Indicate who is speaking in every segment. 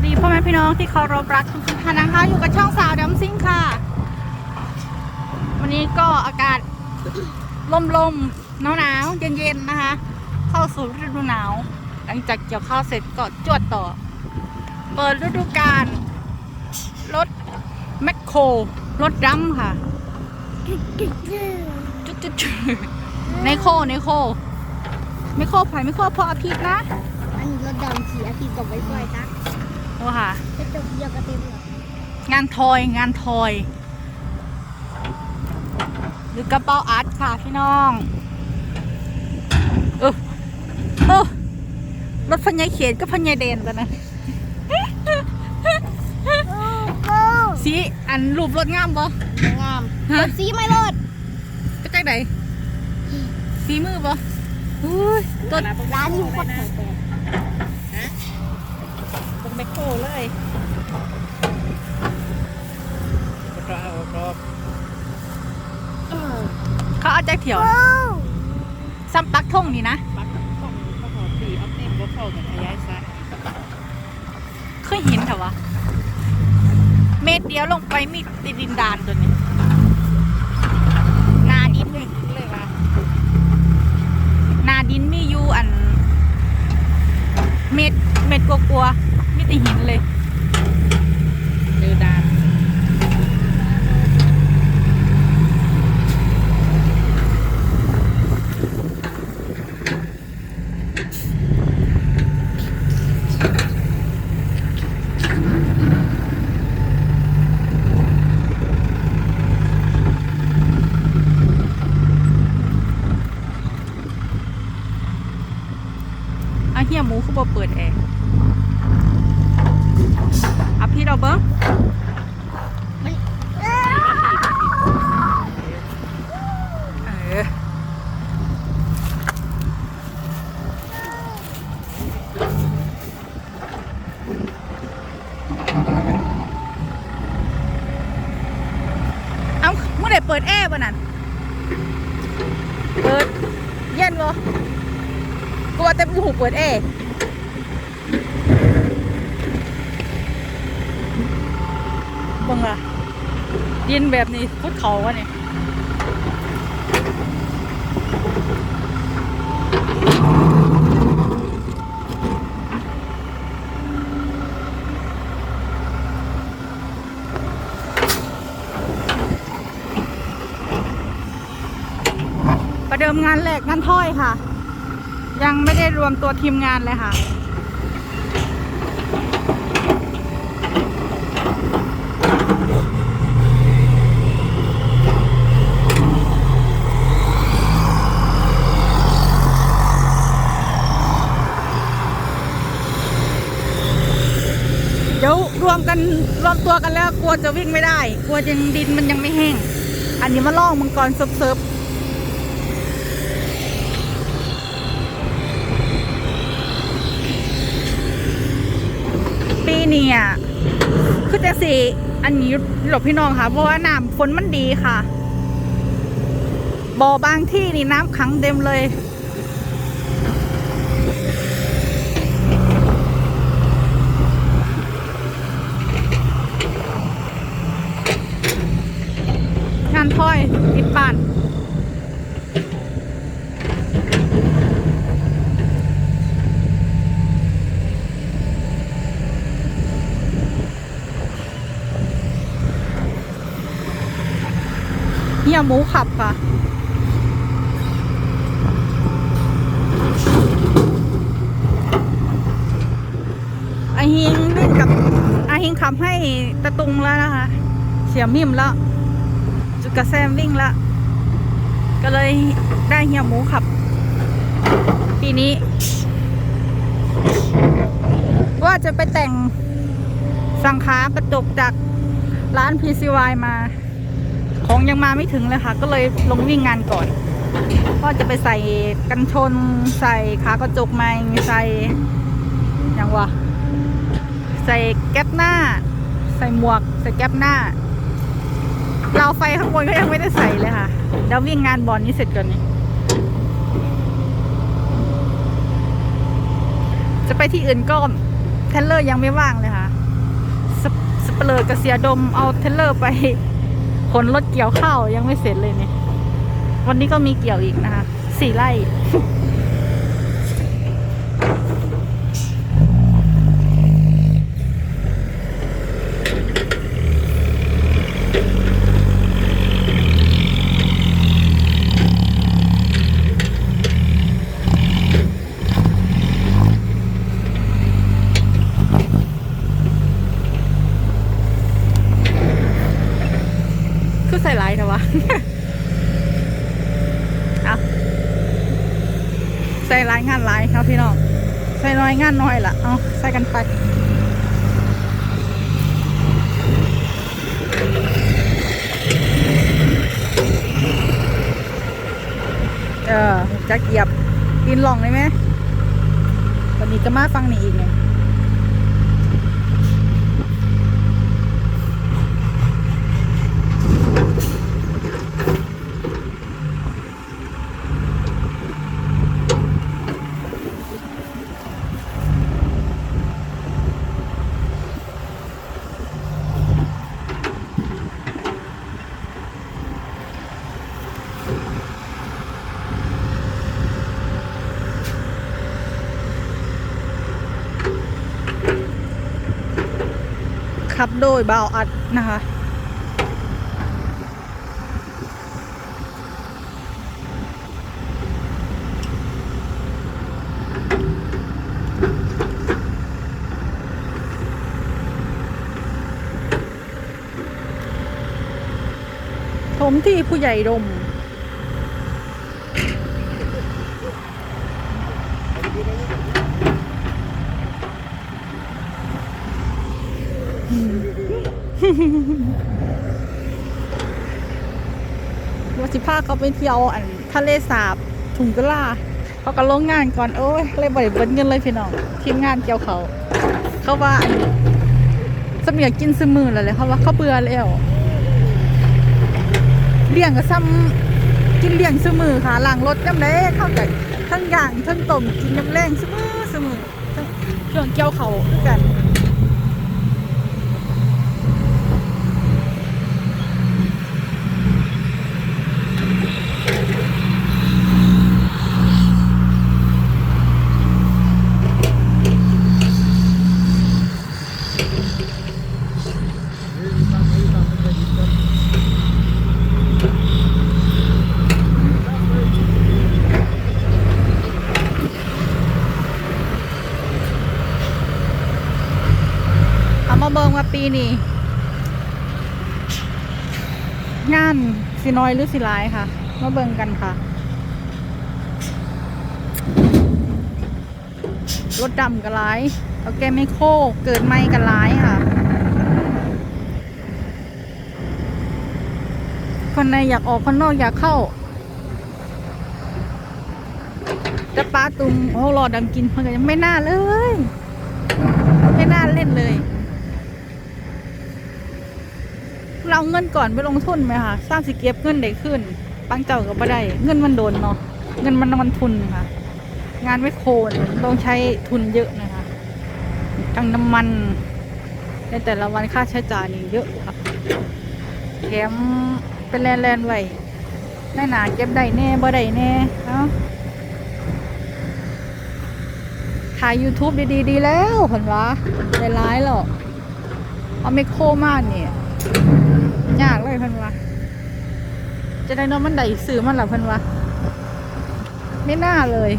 Speaker 1: วัสดีพ่อแม่พี่น้องที่เคารพรักทุกท่านนะคะ อยู่กับช่องสาวดัมซิงค่ะ วันนี้ก็อากาศลมๆหนาวๆเย็นๆนะคะ เข้าสู่ฤดูหนาว หลังจากเกี่ยวข้าวเสร็จก็จวดต่อ เปิดฤดูกาลรถแมคโครรถดำค่ะจุดจุดจุดในโคในโคไม่โคไผ่ไม่โคพออภิษนะ
Speaker 2: อันนี้รถดำสีอาทิตย์กับไว้ปล่อยจ้ะ
Speaker 1: โอ้ค่ะ
Speaker 2: กระจกเดียวกระเต็มเลย
Speaker 1: งานทอยงานทอย หรือกระเป๋าอาร์ตค่ะพี่น้องเออเออรถพันยายเขียนก็พันยายเดนกันนะ
Speaker 2: โอ้โห
Speaker 1: สีอันรูปรถงามบ่
Speaker 2: งาม
Speaker 1: ฮะ
Speaker 2: รถสีไม่รถ
Speaker 1: ก็ใจไหนสีมือบ่อุ้ยตัว
Speaker 2: ร้านนี้โคตรแพง
Speaker 1: ตรงแมคโครเลย
Speaker 3: ก็เอารอบ
Speaker 2: เออ
Speaker 1: เขาเอาใจเถียว
Speaker 2: โอ้
Speaker 1: ซ้ำปักท่งนี่นะ
Speaker 3: ปักต้องก็ขอตีเอาเต็มบ่เข้ากับขยายซะ
Speaker 1: เคยเห็นเถอะวะเม็ดเดียวลงไปมีติดดินดานตัวนี้นาดินเลยเลยว่านาดินมีอยู่อัน เม็ดเม็ดกลัวๆมีแต่หินเลย
Speaker 3: เจอดาน
Speaker 1: เอาเฮียหมูคือบ่เปิดแอร์เอาพี่เราเบิ้ง
Speaker 2: เออ
Speaker 1: เออเอาเมื่อไหร่เปิดแอร์บ่นั่นเปิดเย็นบ่ กลัวแต่หูเปิดแอบังล่ะเย็นแบบนี้พุดเขาวะเนี่ยประเดิมงานแรกงานถ้อยค่ะ ยังไม่ได้รวมตัวทีมงานเลยค่ะ เดี๋ยวรวมกันรวมตัวกันแล้วกลัวจะวิ่งไม่ได้ กลัวยังดินมันยังไม่แห้ง อันนี้มาล่องมังกรเซิร์ฟ ๆปีนี้อะคือจะสิอันนี้หลบพี่น้องค่ะ เพราะว่าน้ำฝนมันดีค่ะบ่อบางที่นี่น้ำขังเต็มเลย งานถ้อยติดป่าน ยหมูขับค่ะ อาฮิงเล่นกับอาฮิงขับให้ตะตุงแล้วนะคะ เสียมิมแล้ว จุดกระแซมวิ่งแล้วก็เลยได้เฮียหมูขับ ปีนี้ ว่าจะไปแต่งสังขากระจกจากร้าน PCY มา ของยังมาไม่ถึงเลยค่ะ ก็เลยลงวิ่งงานก่อน ก็จะไปใส่กันชนใส่ขากระจกใหม่ใส่ย่างวะใส่แก๊ปหน้า ใส่หมวก ใส่แก๊ปหน้าเราไฟข้างบนก็ยังไม่ได้ใส่เลยค่ะเดี๋ยววิ่งงานบอลนี้เสร็จก่อนนี่จะไปที่อื่นก็เทรลเลอร์ยังไม่ว่างเลยค่ะสสเปเลอร์กับเสียดมเอาเทรลเลอร์ไป ขนรถเกี่ยวข้าวยังไม่เสร็จเลยเนี่ย วันนี้ก็มีเกี่ยวอีกนะคะสี่ไร่ คือใส่ลน์เถอะวะเอาใส่ลน์งานลน์ครับพี่น้อง ใส่น้อยงานน้อยละเอาใส่กันไปเออจะเกียบกินหล่องได้ไหมวันนี้ก็มาฟังนี่อีกไง ขับโดยเบาอัดนะคะ ถมที่ผู้ใหญ่ดมว่าสิพาเขาไปเที่ยวอันทะเลสาบถุงกะลาเขาก็ลงงานก่อนโอ้ยเลยบริเบิดเงินเลยพี่น้องทีมงานเกี่ยวเขา เขาว่าอันสมียกินซึมือแล้วเลยเขาว่าเขาเบื่อแล้ว เลี้ยงก็ซ้ำกินเลี้ยงซมือค่ะล้างรถจำได้เข้าใจทั้งย่างทั้งต้มกินน้ำแรงซึมือซึมือช่วงเกี่ยวเขาด้วยกัน เอามาเบิงว่าปี นี้งานสิน้อยหรือสิร้ายค่ะ มาเบิงกันค่ะ รถดำกันร้ายเอาแกไม่โคเกิดไม่กันร้ายค่ะ คนในอยากออกคนนอกอยากเข้าแต่ป้าตุงโอ้รอดำกินเพื่อนยังไม่น่าเลย ไม่น่าเล่นเลย เราเงินก่อนไปลงทุนไหมคะสร้างสิเก็บเงินได้ขึ้น ปังเจ้าก็ไม่ได้ เงินมันโดนเนาะ เงินมันมันทุนค่ะ งานไม่โคนต้องใช้ทุนเยอะนะคะ ทั้งน้ำมัน ในแต่ละวันค่าใช้จ่ายนี่เยอะค่ะแถมเป็นแลนแลนๆไว้แน่หนาเก็บได้แน่บ่ได้แน่ เอ้าถ่าย YouTube ดีๆดีแล้วผลวะได้ร้ายหรอกเอาไมโครมากเนี่ย ยากเลยเพันวะจะได้นอนมันได้ซื้อมันหรอเพันวะไม่น่าเลย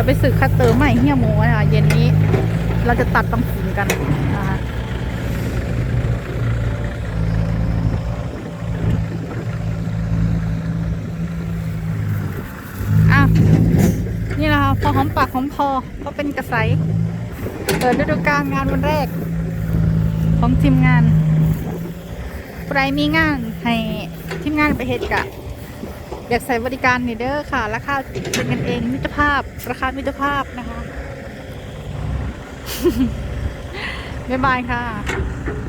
Speaker 1: จะไปสึกคัตเตอร์ใหม่เฮียโมนะคะเย็นนี้เราจะตัดต้องสินกันนะคะอะนี่แหละค่ะพอหอมปากหอมคอเก็เป็นกระใสเปิดฤดูกาลงานวันแรก ของทีมงานใครมีงานให้ทีมงานไปเฮ็ดกะ อยากใส่บริการนี่เด้อค่ะ ราคาเป็นกันเองมิตรภาพ ราคามิตรภาพนะคะ บ๊ายบายค่ะ